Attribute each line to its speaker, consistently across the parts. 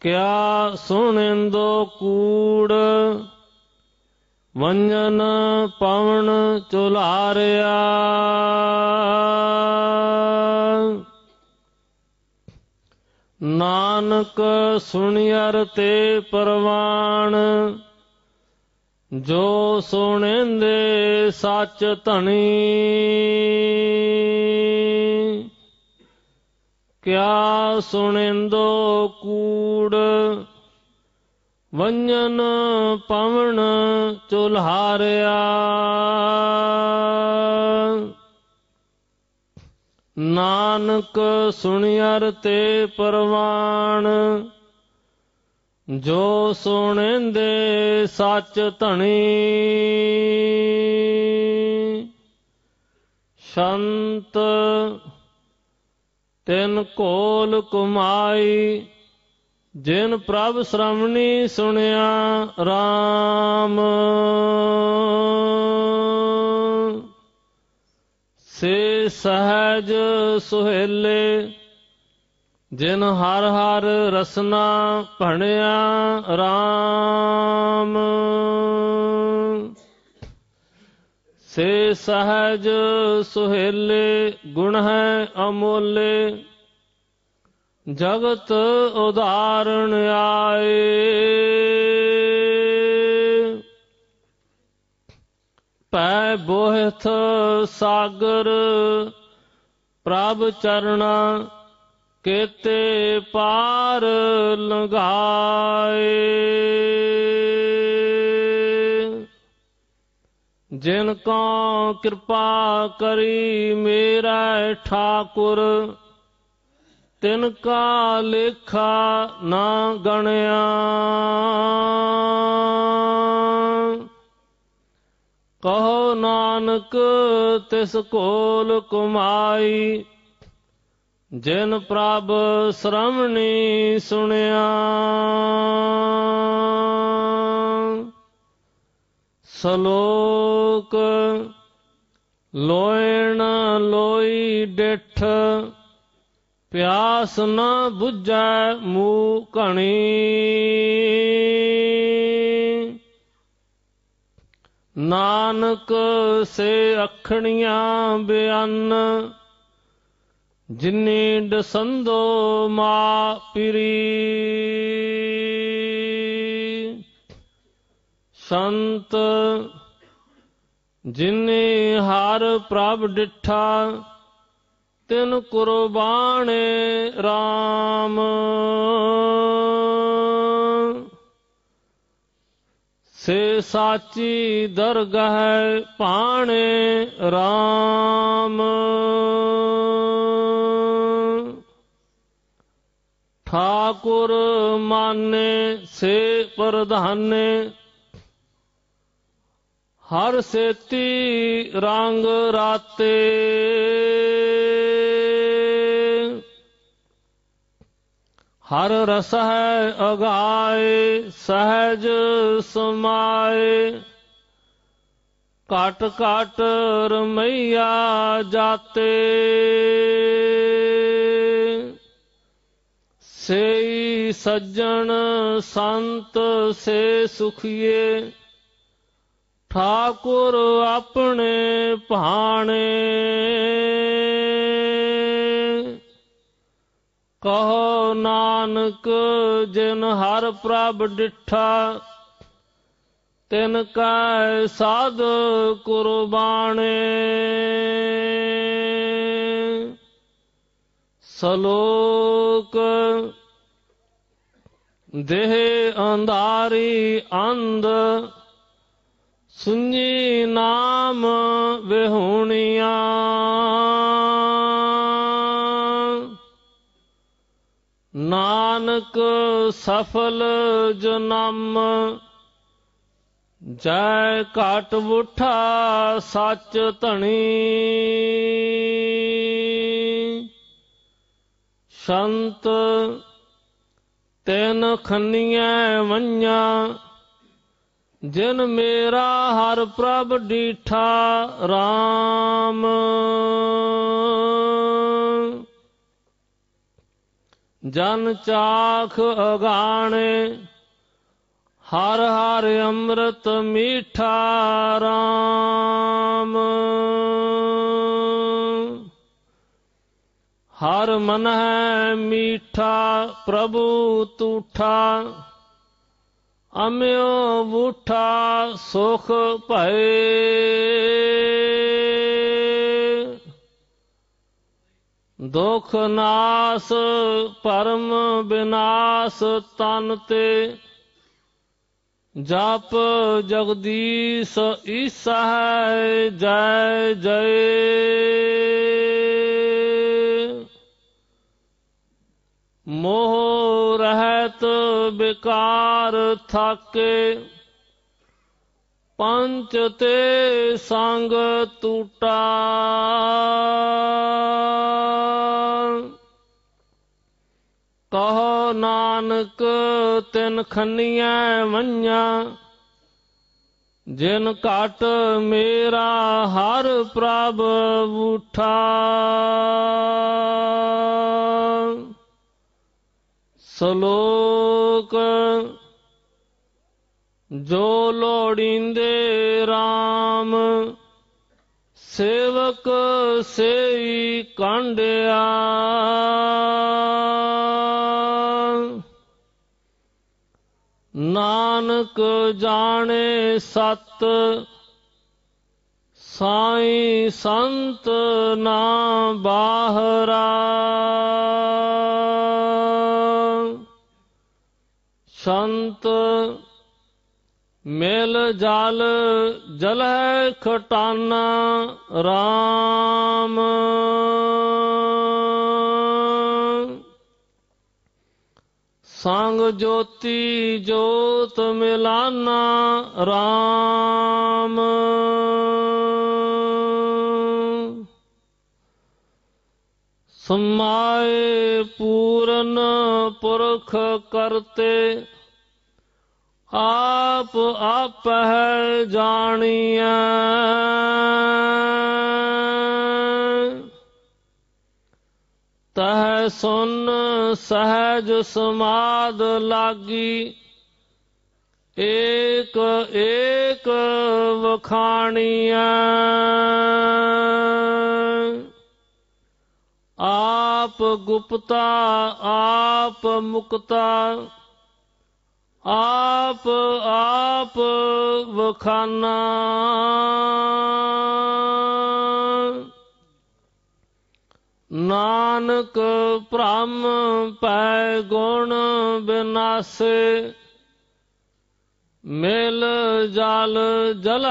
Speaker 1: ਕਿਆ ਸੁਣਿੰਦੋ ਕੂੜ? ਵੰਜਨ ਪਵਨ ਚੁਲਾਰਿਆ। ਨਾਨਕ ਸੁਣਿਆਰ ਤੇ ਪਰਵਾਨ ਜੋ ਸੁਣਿੰਦੇ ਸੱਚ ਧਣੀ। ਕਿਆ ਸੁਣਿੰਦੋ ਕੂੜ? ਵੰਜਨ ਪਵਣ ਚੁਲਹਾਰਿਆ ਨਾਨਕ ਸੁਣਿਆਰ ਤੇ ਪਰਵਾਨ ਜੋ ਸੁਣਿੰਦੇ ਸੱਚ ਧਣੀ। ਸ਼ੰਤ ਤਿਨ ਕੋਲ ਕੁਮਾਈ, ਜਿਨ ਪ੍ਰਭ ਸ਼੍ਰਵਣੀ ਸੁਣਿਆ RAM ਸੇ ਸਹਜ ਸੁਹੇਲੇ, ਜਿਨ ਹਰ ਹਰ ਰਸਨਾ ਭਣਿਆ RAM ਸੇ ਸਹਜ ਸੁਹੇਲੇ ਗੁਣ ਹੈ ਅਮੋਲੇ, ਜਗਤ ਉਦਾਹਰਣ ਆਏ। ਪੈ ਬੋਹਥ ਸਾਗਰ, ਪ੍ਰਭ ਚਰਣਾ ਕੇਤੇ ਪਾਰ ਲੰਘਾਏ। ਜਿਨ ਕੋ ਕਿਰਪਾ ਕਰੀ ਮੇਰਾ ਠਾਕੁਰ, ਤਿਨ ਕਾ ਲੇਖਾ ਨਾ ਗਣਿਆ। ਕਹੋ ਨਾਨਕ, ਤਿਸ ਕੋਲ ਕੁਮਾਈ, ਜਿਨ ਪ੍ਰਭ ਸ਼੍ਰਵਣੀ ਸੁਣਿਆ। ਸਲੋਕ ਲੋਇਣ ਲੋਈ ਡਿਠ, ਪਿਆਸ ਨਾ 부ਝੈ ਮੂ ਘਣੀ। ਨਾਨਕ ਸੇ ਅਖਣੀਆਂ ਬਿਆਨ, ਜਿਨੇ ਦਸੰਦੋ ਮਾ ਪਿਰੀ। ਸੰਤ ਜਿਨੇ ਹਰ ਪ੍ਰਭ ਡਿਠਾ, ਤਿਨ ਕੁਰਬਾਨੇ RAM ਸੇ ਸਾਚੀ ਦਰਗਹਿ ਪਾਣੇ RAM ਠਾਕੁਰ ਮਾਨੇ ਸੇ ਪ੍ਰਧਾਨੇ ਹਰ ਸੇਤੀ ਰੰਗ ਰਾਤੇ ਹਰ ਰਸ ਹੈ ਅਗਾਏ ਸਹਿਜ ਸਮਾਏ ਕਟ ਕਟ ਰਮਈਆ ਜਾਤੇ ਸੇਈ ਸੱਜਣ ਸੰਤ ਸੇ ਸੁਖੀਏ ਠਾਕੁਰ ਆਪਣੇ ਭਾਣੇ। ਕਹੋ ਨਾਨਕ, ਜਿਨ ਹਰ ਪ੍ਰਭ ਡਿਠਾ, ਤਿਨ ਕੈ ਸਾਧ ਕੁਰਬਾਨੇ ਸਲੋਕ, ਦੇਹ ਅੰਧਾਰੀ ਅੰਧ ਸੁਣੀ ਨਾਮ ਵਿਹੂਣੀਆਂ। ਨਾਨਕ ਸਫਲ ਜਨਮ, ਜੈ ਘਟ ਉਠਾ ਸੱਚ ਧਣੀ। ਸੰਤ ਤੈਨ ਖੰਨੀਆਂ ਵੰਨਿਆ ਜਿਨ ਮੇਰਾ ਹਰ ਪ੍ਰਭ ਡੀਠਾ RAM ਜਨ ਚਾਖ ਅਗਾਣੇ, ਹਰ ਹਰ ਅੰਮ੍ਰਿਤ ਮੀਠਾ RAM ਹਰ ਮਨ ਹੈ ਮੀਠਾ ਪ੍ਰਭੂ ਤੂਠਾ ਅਮਿਓ ਬੂਠਾ ਸੁਖ ਭਏ। ਦੁਖ ਨਾਸ ਪਰਮ ਬਿਨਾਸ ਤਨ ਤੇ। ਜਪ ਜਗਦੀਸ਼ ਈਸਾ ਹੈ ਜੈ ਜੈ। ਬਿਕਾਰ ਥਾਕੇ ਪੰਚ ਤੇ ਸੰਗ ਟੂਟਾ ਕਹੋ ਨਾਨਕ, ਤਿਨ ਖੰਨੀਆਂ ਵੰਨਿਆ ਜਿਨ ਘਟ ਮੇਰਾ ਹਰ ਪ੍ਰਭ ਉਠਾ ਸ਼ਲੋਕ ਜੋ ਲੋੜੀਂਦੇ RAM ਸੇਵਕ ਸੇਈ ਕਾਂਡਿਆ। ਨਾਨਕ ਜਾਣੇ ਸਤ ਸਾਈ ਸੰਤ ਨਾ ਬਾਹਰਾ। ਸੰਤ ਮਿਲ ਜਲ ਜਲੈ ਖਟਾਨਾ RAM ਸੰਗ ਜੋਤੀ ਜੋਤ ਮਿਲਾਨਾ RAM ਸਮਾਏ ਪੂਰਨ ਪੁਰਖ ਕਰਤੇ ਆਪ ਆਪ ਹੈ ਜਾਣੀਐ। ਤਹ ਸੁਨ ਸਹਿਜ ਸਮਾਦ ਲਾਗੀ। ਏਕ ਏਕ ਵਖਾਣੀਐ। ਆਪ ਗੁਪਤਾ, ਆਪ ਮੁਕਤਾ। ਆਪ ਆਪ ਵਖਾਨਾ। ਨਾਨਕ ਭ੍ਰਮ ਪੈ ਗੁਣ ਬਿਨਾਸੇ ਮਿਲ ਜਲ ਜਲ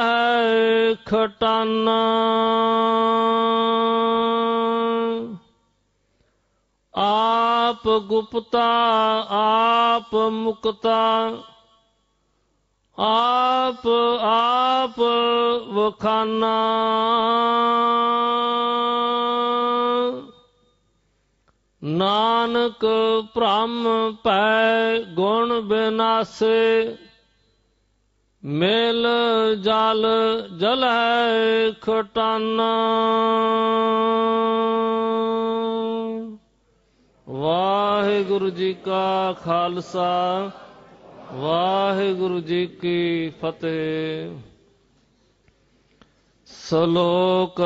Speaker 1: ਖਟਾਨਾ। ਆਪ ਗੁਪਤਾ ਆਪ ਮੁਕਤਾ ਆਪ ਆਪ ਵਖਾਨਾ ਨਾਨਕ ਭ੍ਰਮ ਪੈ ਗੁਣ ਬਿਨਾਸੇ ਮਿਲ ਜਲ ਜਲ ਹੈ ਖਟਾਨਾ ਵਾਹਿਗੁਰੂ ਜੀ ਕਾ ਖਾਲਸਾ, ਵਾਹਿਗੁਰੂ ਜੀ ਕੀ ਫਤਿਹ। ਸ਼ਲੋਕ,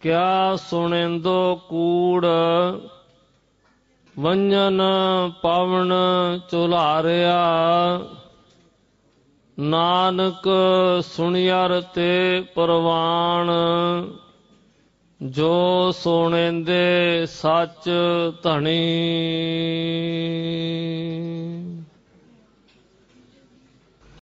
Speaker 1: ਕਿਆ ਸੁਣਿੰਦੋ ਕੂੜ, ਵੰਜਨ ਪਵਨ ਚੁਲਾਰਿਆ ਨਾਨਕ ਸੁਣਿਆਰ ਤੇ ਪ੍ਰਵਾਨ ਜੋ ਸੁਣਿੰਦੇ ਸੱਚ ਧਣੀ।